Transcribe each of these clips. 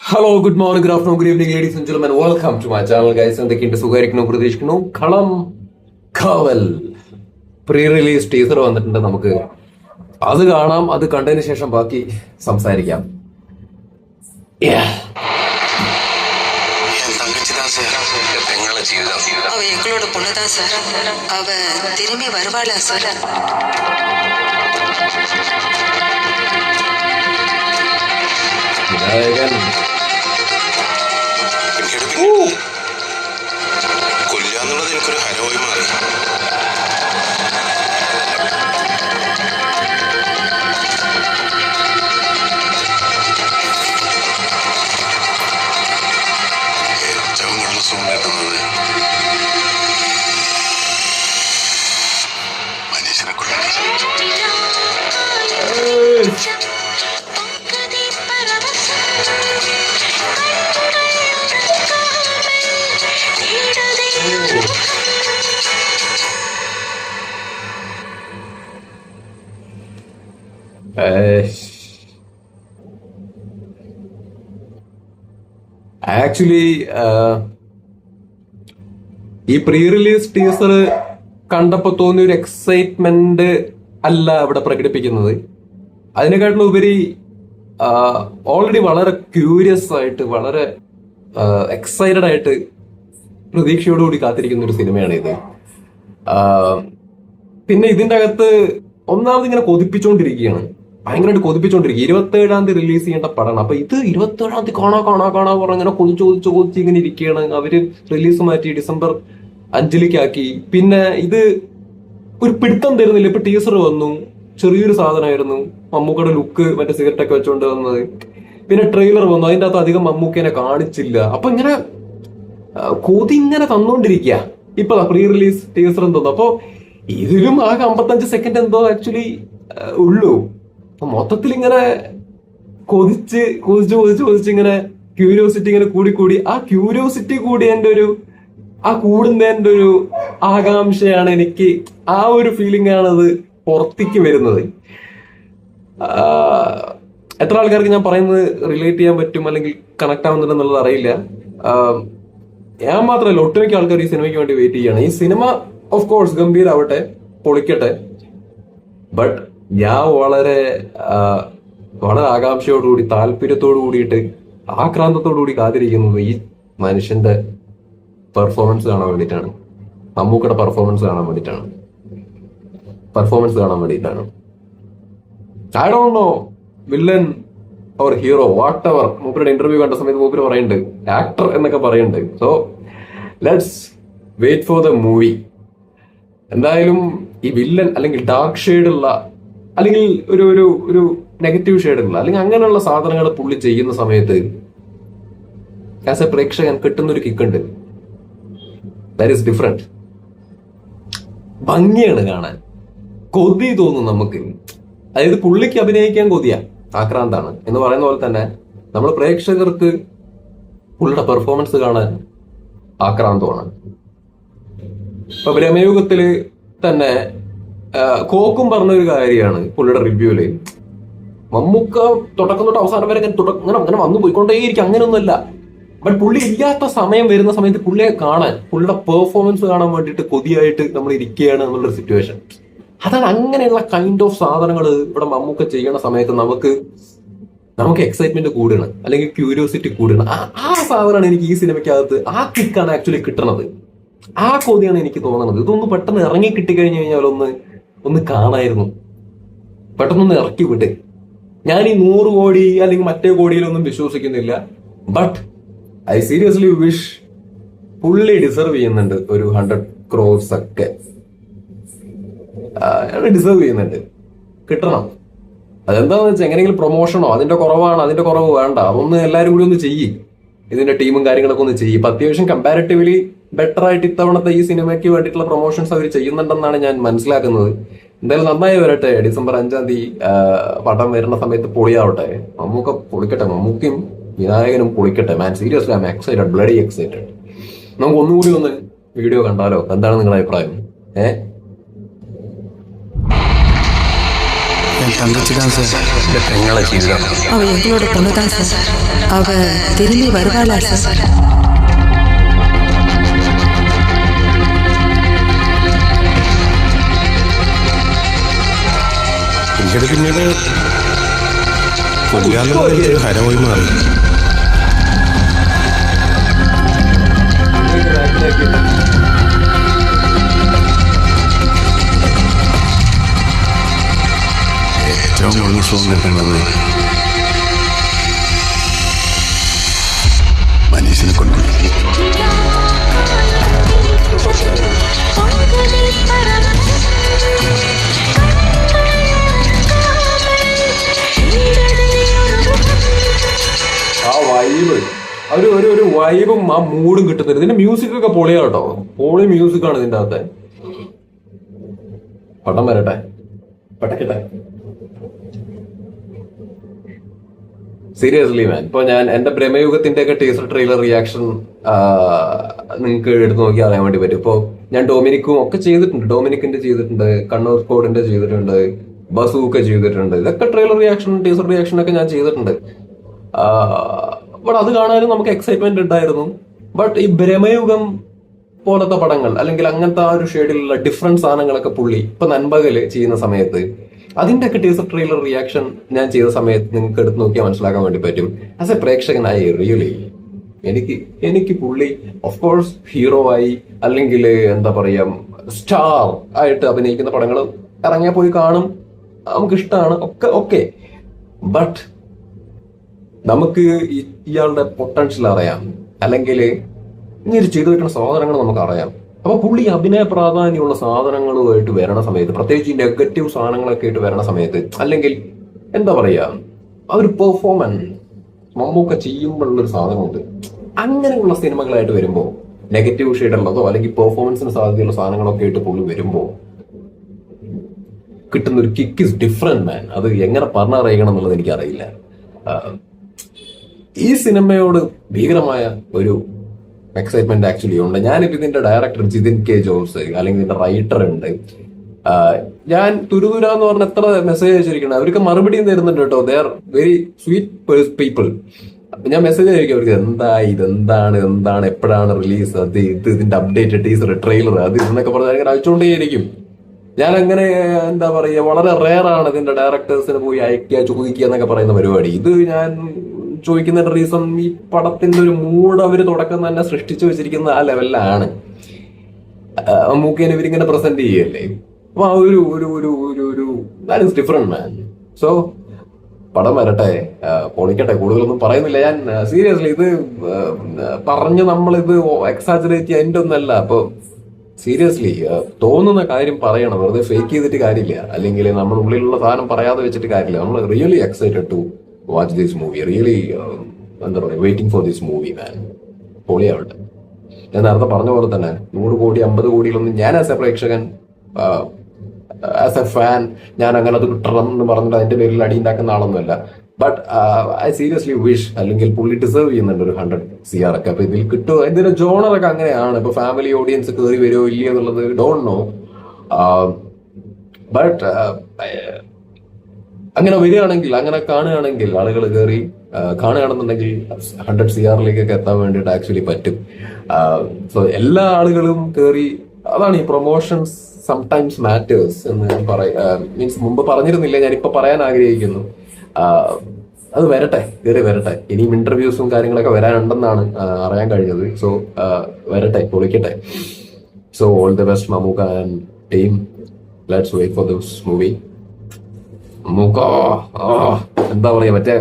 Hello good morning good afternoon good evening ladies and gentlemen welcome to my channel guys എന്തൊക്കെയുണ്ട് സുഖമായിരിക്കുന്നു പ്രതീക്ഷിക്കുന്നു കളം കാവൽ പ്രീ റിലീസ് ടീസർ വന്നിട്ടുണ്ട് നമുക്ക് അത് കാണാം അത് കണ്ടതിന് ശേഷം ബാക്കി സംസാരിക്കാം Yeah. என் தங்கச்சி தான் சார் எங்களை ஜீவிதம் அவ எங்களோட பொண்ணுதான் சார் அவ திரும்பி வருவாளா சார் വിനായകൻ പിന്നീട് പിന്നെ കൊല്ലാന്നുള്ളത് എനിക്കൊരു ഹരമായി മാറി ഏറ്റവും കൂടുതൽ സുഖം കിട്ടുന്നത് മനുഷ്യനെ കൊല്ലാൻ ആക്ച്വലി ഈ പ്രീ റിലീസ് ടീസർ കണ്ടപ്പോ തോന്നിയ ഒരു എക്സൈറ്റ്മെന്റ് അല്ല ഇവിടെ പ്രകടിപ്പിക്കുന്നത്. അതിനെക്കാട്ടിലും ഉപരി ഓൾറെഡി വളരെ ക്യൂരിയസ് ആയിട്ട് വളരെ എക്സൈറ്റഡ് ആയിട്ട് പ്രതീക്ഷയോടുകൂടി കാത്തിരിക്കുന്ന ഒരു സിനിമയാണ് ഇത് പിന്നെ ഇതിന്റെ അകത്ത് ഒന്നാമത് ഇങ്ങനെ കൊതിപ്പിച്ചുകൊണ്ടിരിക്കുകയാണ് ഭയങ്കരമായിട്ട് കൊതിപ്പിച്ചുകൊണ്ടിരിക്കും ഇരുപത്തി ഏഴാം തീയതി റിലീസ് ചെയ്യേണ്ട പടമാണ്. അപ്പൊ ഇത് ഇരുപത്തി ഏഴാം തീയതി കാണാ കാണാ കാണാ പറഞ്ഞങ്ങനെ കൊതിച്ചു കൊതിച്ച് കൊതിച്ച് ഇങ്ങനെ ഇരിക്കുകയാണ്. അവർ റിലീസ് മാറ്റി ഡിസംബർ അഞ്ചിലേക്കാക്കി. പിന്നെ ഇത് ഒരു പിടുത്തം തരുന്നില്ല. ഇപ്പൊ ടീസർ വന്നു. ചെറിയൊരു സാധനമായിരുന്നു. മമ്മൂക്കയുടെ ലുക്ക് മറ്റേ സിഗരറ്റ് ഒക്കെ വെച്ചുകൊണ്ട് വന്നത്. പിന്നെ ട്രെയിലർ വന്നു. അതിന്റെ അകത്ത് അധികം മമ്മൂക്കേനെ കാണിച്ചില്ല. അപ്പൊ ഇങ്ങനെ കൊതി ഇങ്ങനെ തന്നോണ്ടിരിക്കുക ഇപ്പൊ പ്രീ റിലീസ് ടീസർ എന്തോന്നു. അപ്പൊ ഇതിലും ആകെ അമ്പത്തഞ്ച് സെക്കൻഡ് എന്തോ ആക്ച്വലി ഉള്ളൂ. അപ്പൊ മൊത്തത്തിൽ ഇങ്ങനെ കൊതിച്ച് കൊതിച്ച് കൊതിച്ച് കൊതിച്ച് ഇങ്ങനെ ക്യൂരിയോസിറ്റി ഇങ്ങനെ കൂടി കൂടി ആ ക്യൂരിയോസിറ്റി കൂടി എന്റെ ഒരു ആ കൂടുന്നതിന്റെ ഒരു ആകാംക്ഷയാണ് എനിക്ക് ആ ഒരു ഫീലിംഗ് ആണ് അത് പുറത്തേക്ക് വരുന്നത്. എത്ര ആൾക്കാർക്ക് ഞാൻ പറയുന്നത് റിലേറ്റ് ചെയ്യാൻ പറ്റും അല്ലെങ്കിൽ കണക്ട് ആവുന്നുണ്ടെന്നുള്ളത് അറിയില്ല. ഞാൻ മാത്രമല്ല ഒട്ടുമിക്ക ആൾക്കാർ ഈ സിനിമയ്ക്ക് വേണ്ടി വെയിറ്റ് ചെയ്യാണ്. ഈ സിനിമ ഓഫ് കോഴ്സ് ഗംഭീരാവട്ടെ പൊളിക്കട്ടെ. ബട്ട് ഞാൻ വളരെ വളരെ ആകാംക്ഷയോടുകൂടി താല്പര്യത്തോടു കൂടിയിട്ട് ആക്രാന്തത്തോടു കൂടി കാത്തിരിക്കുന്നത് ഈ മനുഷ്യന്റെ പെർഫോമൻസ് കാണാൻ വേണ്ടിയിട്ടാണ്. മമ്മൂക്കയുടെ പെർഫോമൻസ് കാണാൻ വേണ്ടിയിട്ടാണ്. പെർഫോമൻസ് കാണാൻ വേണ്ടിയിട്ടാണ്. I don't know villain or hero whatever മൂപ്പരുടെ ഇന്റർവ്യൂ കണ്ട സമയത്ത് മൂപ്പര് പറയുന്നുണ്ട് ആക്ടർ എന്നൊക്കെ പറയുന്നുണ്ട്. So let's wait for the movie എന്തായാലും ഈ വില്ലൻ അല്ലെങ്കിൽ ഡാർക്ക് ഷെയ്ഡുള്ള അല്ലെങ്കിൽ ഒരു ഒരു ഒരു നെഗറ്റീവ് ഷെയ്ഡുള്ള അല്ലെങ്കിൽ അങ്ങനെയുള്ള സാധനങ്ങൾ പുള്ളി ചെയ്യുന്ന സമയത്ത് ആസ് എ പ്രേക്ഷകൻ കിട്ടുന്ന ഒരു കിക്കുണ്ട് ദാറ്റ് ഈസ് ഡിഫറെന്റ് ഭംഗിയാണ് കാണാൻ. കൊതി തോന്നും നമുക്ക്. അതായത് പുള്ളിക്ക് അഭിനയിക്കാൻ കൊതിയാ. ആക്രാന്താണ്. എന്ന് പറയുന്ന പോലെ തന്നെ നമ്മൾ പ്രേക്ഷകർക്ക് പുള്ളിയുടെ പെർഫോമൻസ് കാണാൻ ആക്രാന്തമാണ്. ഇപ്പൊ ബ്രഹ്മയുഗത്തിൽ തന്നെ കോക്കും പറഞ്ഞ ഒരു കാര്യമാണ് പുള്ളിയുടെ റിവ്യൂൽ. മമ്മൂക്ക തുടക്കം തൊട്ട് അവസാനം വരെ അങ്ങനെ ഇങ്ങനെ അങ്ങനെ വന്നു പോയിക്കൊണ്ടേയിരിക്കും. അങ്ങനെയൊന്നുമല്ല. ബട്ട് പുള്ളി ഇല്ലാത്ത സമയം വരുന്ന സമയത്ത് പുള്ളിയെ കാണാൻ പുള്ളിയുടെ പെർഫോമൻസ് കാണാൻ വേണ്ടിയിട്ട് കൊതിയായിട്ട് നമ്മൾ ഇരിക്കുകയാണ് എന്നുള്ളൊരു സിറ്റുവേഷൻ അതാണ് അങ്ങനെയുള്ള കൈൻഡ് ഓഫ് സാധനങ്ങൾ ഇവിടെ മമ്മൂക്ക ചെയ്യണ സമയത്ത് നമുക്ക് നമുക്ക് എക്സൈറ്റ്മെന്റ് കൂടണം അല്ലെങ്കിൽ ക്യൂരിയോസിറ്റി കൂടണം ആ സാധനമാണ് എനിക്ക് ഈ സിനിമയ്ക്കകത്ത് ആ കിക്കാണ് ആക്ച്വലി കിട്ടണത്. ആ കൊതിയാണ് എനിക്ക് തോന്നുന്നത് ഇതൊന്ന് പെട്ടെന്ന് ഇറങ്ങി കിട്ടിക്കഴിഞ്ഞു കഴിഞ്ഞാൽ ഒന്ന് ഒന്ന് കാണായിരുന്നു. പെട്ടെന്നൊന്ന് ഇറക്കി വിട്ടേ. ഞാൻ ഈ നൂറ് കോടി അല്ലെങ്കിൽ മറ്റേ കോടിയിലൊന്നും വിശ്വസിക്കുന്നില്ല. ബട്ട് ഐ സീരിയസ്ലി വിഷ് പുള്ളി ഡിസർവ് ചെയ്യുന്നുണ്ട് ഒരു ഹൺഡ്രഡ് ക്രോസ് ഒക്കെ. ഡിസർവ് ചെയ്യുന്നുണ്ട്. കിട്ടണം. അതെന്താന്ന് വെച്ചാൽ എങ്ങനെയെങ്കിലും പ്രൊമോഷനോ അതിന്റെ കുറവാണ് അതിന്റെ കുറവ് വേണ്ട. അതൊന്ന് എല്ലാവരും കൂടി ഒന്ന് ചെയ്യും. ഇതിന്റെ ടീമും കാര്യങ്ങളൊക്കെ ഒന്ന് ചെയ്യും. ഇപ്പൊ അത്യാവശ്യം കമ്പാരിറ്റീവ്ലി ബെറ്റർ ആയിട്ട് ഇത്തവണത്തെ ഈ സിനിമയ്ക്ക് വേണ്ടിയിട്ടുള്ള പ്രൊമോഷൻസ് അവർ ചെയ്യുന്നുണ്ടെന്നാണ് ഞാൻ മനസ്സിലാക്കുന്നത് എന്തായാലും നന്നായി വരട്ടെ ഡിസംബർ അഞ്ചാം തീയതി ആ, പടം വരുന്ന സമയത്ത് പൊളിയാവട്ടെ Mammukka പൊളിക്കട്ടെ മമ്മൂക്കയും വിനായകനും പൊളിക്കട്ടെ man seriously I excited bloody excited നമുക്ക് ഒന്നുകൂടി ഒന്ന് വീഡിയോ കണ്ടാലോ എന്താണ് നിങ്ങളുടെ അഭിപ്രായം ഏഹ് என் தங்கச்சி தான் சார் அவ எங்களோட பொண்ணுதான் சார் அவ திரும்பி வருவாளா சார் പിന്നീട് പിന്നീട് കൊല്ലാന്നുള്ള എനിക്കൊരു ഹരമായി മാറി ഏറ്റവും കൂടുതൽ സുഖം കിട്ടുന്നത് മനീഷിനെ കൊണ്ടുപോയി ഒരു ഒരു ഒരു വൈബും ആ മൂഡും കിട്ടുന്നില്ല. ഇതിന്റെ മ്യൂസിക് ഒക്കെ പൊളിയാ കേട്ടോ. പൊളി മ്യൂസിക് ആണ് ഇതിന്റെ അകത്തെ. പടം വരട്ടെ. പടക്കട്ടെ. സീരിയസ്ലി മാൻ ഇപ്പൊ ഞാൻ എന്റെ ബ്രഹ്മയുഗത്തിന്റെ ഒക്കെ ടീസർ ട്രെയിലർ റിയാക്ഷൻ നിങ്ങൾക്ക് എടുത്തു നോക്കി അറിയാൻ വേണ്ടി പറ്റും. ഇപ്പൊ ഞാൻ ഡൊമിനിക്കും ഒക്കെ ചെയ്തിട്ടുണ്ട്. ഡൊമിനിക്കിന്റെ ചെയ്തിട്ടുണ്ട് കണ്ണൂർ കോഡിന്റെ ചെയ്തിട്ടുണ്ട് ബസൂക്കെ ചെയ്തിട്ടുണ്ട്. ഇതൊക്കെ ട്രെയിലർ റിയാക്ഷൻ ടീസർ റിയാക്ഷൻ ഒക്കെ ഞാൻ ചെയ്തിട്ടുണ്ട്. ബട്ട് അത് കാണാനും നമുക്ക് എക്സൈറ്റ്മെന്റ് ഉണ്ടായിരുന്നു. ബട്ട് ഈ ഭ്രമയുഗം പോലത്തെ പടങ്ങൾ അല്ലെങ്കിൽ അങ്ങനത്തെ ആ ഒരു ഷെയ്ഡിലുള്ള ഡിഫറെന്റ് സാധനങ്ങളൊക്കെ പുള്ളി ഇപ്പൊ നൻപകൽ ചെയ്യുന്ന സമയത്ത് അതിന്റെ ഒക്കെ ടീസർ ട്രെയിലർ റിയാക്ഷൻ ഞാൻ ചെയ്ത സമയത്ത് നിങ്ങൾക്ക് എടുത്ത് നോക്കിയാൽ മനസ്സിലാക്കാൻ വേണ്ടി പറ്റും. ആസ് എ പ്രേക്ഷകനായി റിയലി എനിക്ക് എനിക്ക് പുള്ളി ഓഫ് കോഴ്സ് ഹീറോ ആയി അല്ലെങ്കിൽ എന്താ പറയാ സ്റ്റാർ ആയിട്ട് അഭിനയിക്കുന്ന പടങ്ങൾ ഇറങ്ങിയാൽ പോയി കാണും. നമുക്ക് ഇഷ്ടമാണ് ഒക്കെ ഓക്കെ ബട്ട് നമുക്ക് ഈ- ഇയാളുടെ പൊട്ടൻഷ്യൽ അറിയാം. അല്ലെങ്കിൽ ഇങ്ങനെ ചെയ്തു വെക്കുന്ന സാധനങ്ങൾ നമുക്ക് അറിയാം. അപ്പൊ പുള്ളി അഭിനയ പ്രാധാന്യമുള്ള സാധനങ്ങളുമായിട്ട് വരണ സമയത്ത് പ്രത്യേകിച്ച് നെഗറ്റീവ് സാധനങ്ങളൊക്കെ ആയിട്ട് വരണ സമയത്ത് അല്ലെങ്കിൽ എന്താ പറയാ ആ ഒരു പെർഫോമൻസ് മമ്മൂക്ക ചെയ്യുമ്പോഴുള്ളൊരു സാധനമുണ്ട് അങ്ങനെയുള്ള സിനിമകളായിട്ട് വരുമ്പോൾ നെഗറ്റീവ് ഷെയ്ഡ് ഉള്ളതോ അല്ലെങ്കിൽ പെർഫോമൻസിന് സാധ്യതയുള്ള സാധനങ്ങളൊക്കെ ആയിട്ട് പുള്ളി വരുമ്പോൾ കിട്ടുന്ന ഒരു കിക്ക് ഇസ് ഡിഫറെന്റ് മാൻ അത് എങ്ങനെ പറഞ്ഞറിയിക്കണം എന്നുള്ളത് എനിക്കറിയില്ല. ഈ സിനിമയോട് ഭീകരമായ ഒരു എക്സൈറ്റ്മെന്റ് ആക്ച്വലി ഉണ്ട്. ഞാനിപ്പോ ഇതിന്റെ ഡയറക്ടർ ജിതിൻ കെ ജോസ് അല്ലെങ്കിൽ ഇതിന്റെ റൈറ്റർ ഉണ്ട്. ഞാൻ തുരുതുര എന്ന് പറഞ്ഞ എത്ര മെസ്സേജ് അയച്ചിരിക്കണം അവർക്ക് മറുപടിയും തരുന്നുണ്ട് കേട്ടോ. They are very sweet people ഞാൻ മെസ്സേജ് അയക്കും അവർക്ക് എന്താ ഇതെന്താണ് എന്താണ് എപ്പോഴാണ് റിലീസ് അത് ഇത് ഇതിന്റെ അപ്ഡേറ്റ് ടീസർ ട്രെയിലർ അത് എന്നൊക്കെ പറഞ്ഞാൽ അങ്ങനെ അയച്ചുകൊണ്ടേയിരിക്കും ഞാൻ അങ്ങനെ എന്താ പറയുക വളരെ റെയർ ആണ് ഇതിന്റെ ഡയറക്ടേഴ്സിന് പോയി അയക്കുക ചോദിക്കുക എന്നൊക്കെ പറയുന്ന പരിപാടി. ഇത് ഞാൻ ചോദിക്കുന്നതിന്റെ റീസൺ ഈ പടത്തിന്റെ ഒരു മൂഡ് അവർ തുടക്കം തന്നെ സൃഷ്ടിച്ചു വെച്ചിരിക്കുന്ന ആ ലെവലിലാണ് മൂക്കേനെ ഇവരിങ്ങനെ പ്രസന്റ് ചെയ്യല്ലേ? അപ്പൊ ആ ഒരു ഒരു ഒരു ഒരു ഒരു that is different man so പടം വരട്ടെ. പൊളിക്കട്ടെ. കൂടുതലൊന്നും പറയുന്നില്ല. ഞാൻ സീരിയസ്ലി ഇത് പറഞ്ഞ് നമ്മളിത് എക്സാജറേറ്റ് ചെയ്യാൻ എന്റെ ഒന്നല്ല. അപ്പൊ സീരിയസ്ലി തോന്നുന്ന കാര്യം പറയണം. വെറുതെ ഫേക്ക് ചെയ്തിട്ട് കാര്യമില്ല. അല്ലെങ്കിൽ നമ്മുടെ ഉള്ളിലുള്ള സാധനം പറയാതെ വെച്ചിട്ട് കാര്യമില്ല. നമ്മൾ really excited to watch this movie really എന്താ പറയുക waiting for this movie man പൊളിയാവട്ടെ. ഞാൻ നേരത്തെ പറഞ്ഞ പോലെ തന്നെ നൂറ് കോടി അമ്പത് കോടിയിലൊന്നും ഞാൻ ആസ് എ പ്രേക്ഷകൻ ആസ് എ ഫാൻ ഞാൻ അങ്ങനെ അത് കിട്ടണം എന്ന് പറഞ്ഞിട്ട് അതിന്റെ പേരിൽ അടി ഉണ്ടാക്കുന്ന ആളൊന്നുമല്ല. ബട്ട് ഐ സീരിയസ്ലി വിഷ് അല്ലെങ്കിൽ പുള്ളി ഡിസേർവ് ചെയ്യുന്നുണ്ട് ഒരു ഹൺഡ്രഡ് സി ആർ ഒക്കെ. അപ്പൊ ഇതിൽ കിട്ടുമോ ഇതിന്റെ ജോണറൊക്കെ അങ്ങനെയാണ്. ഇപ്പൊ ഫാമിലി ഓഡിയൻസ് കയറി വരുമോ ഇല്ലയോ എന്നുള്ളത് ഡോണ്ട് നോ ബട്ട് അങ്ങനെ വരികയാണെങ്കിൽ അങ്ങനെ കാണുകയാണെങ്കിൽ ആളുകൾ കയറി കാണുകയാണെന്നുണ്ടെങ്കിൽ ഹൺഡ്രഡ് സി ആറിലേക്കൊക്കെ എത്താൻ വേണ്ടിയിട്ട് ആക്ച്വലി പറ്റും. സോ എല്ലാ ആളുകളും കയറി അതാണ് ഈ പ്രൊമോഷൻസ് സംടൈംസ് മാറ്റേഴ്സ് എന്ന് ഞാൻ പറയ മീൻസ് മുമ്പ് പറഞ്ഞിരുന്നില്ല ഇപ്പൊ പറയാൻ ആഗ്രഹിക്കുന്നു. അത് വരട്ടെ കയറി വരട്ടെ. ഇനിയും ഇന്റർവ്യൂസും കാര്യങ്ങളൊക്കെ വരാനുണ്ടെന്നാണ് അറിയാൻ കഴിഞ്ഞത്. സോ വരട്ടെ പൊളിക്കട്ടെ. So all the best Mammookka and team let's wait for this movie Mammookka oh എന്താ പറയാ മറ്റേ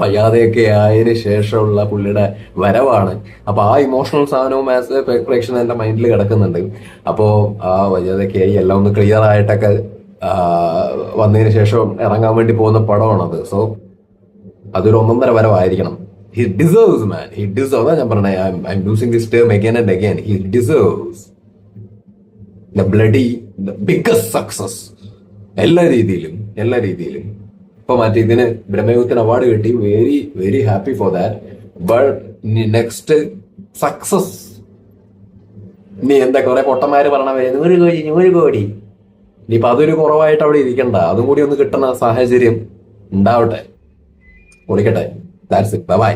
വയ്യാതെയൊക്കെ ആയതിനു ശേഷമുള്ള പുള്ളിയുടെ വരവാണ്. അപ്പൊ ആ ഇമോഷണൽ സാധനവും ആസ് എ പ്രേക്ഷകൻ എന്റെ മൈൻഡിൽ കിടക്കുന്നുണ്ട്. അപ്പോ ആ വയ്യാതെയൊക്കെ ആയി എല്ലാം ഒന്ന് ക്ലിയർ ആയിട്ടൊക്കെ വന്നതിന് ശേഷം ഇറങ്ങാൻ വേണ്ടി പോകുന്ന പടമാണത്. സോ അതൊരു ഒന്നൊന്നര വരവായിരിക്കണം. He deserves man he deserve ഞാൻ പറഞ്ഞ I'm using this term again and again he deserves the bloody the biggest success എല്ലാ രീതിയിലും. എല്ലാ രീതിയിലും. ഇപ്പൊ മറ്റേ ഇതിന് ബ്രഹ്മയുഗത്തിന് അവാർഡ് കിട്ടി. Very very happy for that but next success നീ എന്താ കുറെ പൊട്ടന്മാര് പറഞ്ഞ നൂറ് കോടി നൂറ് കോടി. നീ ഇനിയിപ്പൊ അതൊരു കുറവായിട്ട് അവിടെ ഇരിക്കണ്ട. അതും കൂടി ഒന്ന് കിട്ടുന്ന സാഹചര്യം ഉണ്ടാവട്ടെ. കുളിക്കട്ടെ ദാറ്റ്സ് ഇറ്റ് ബൈ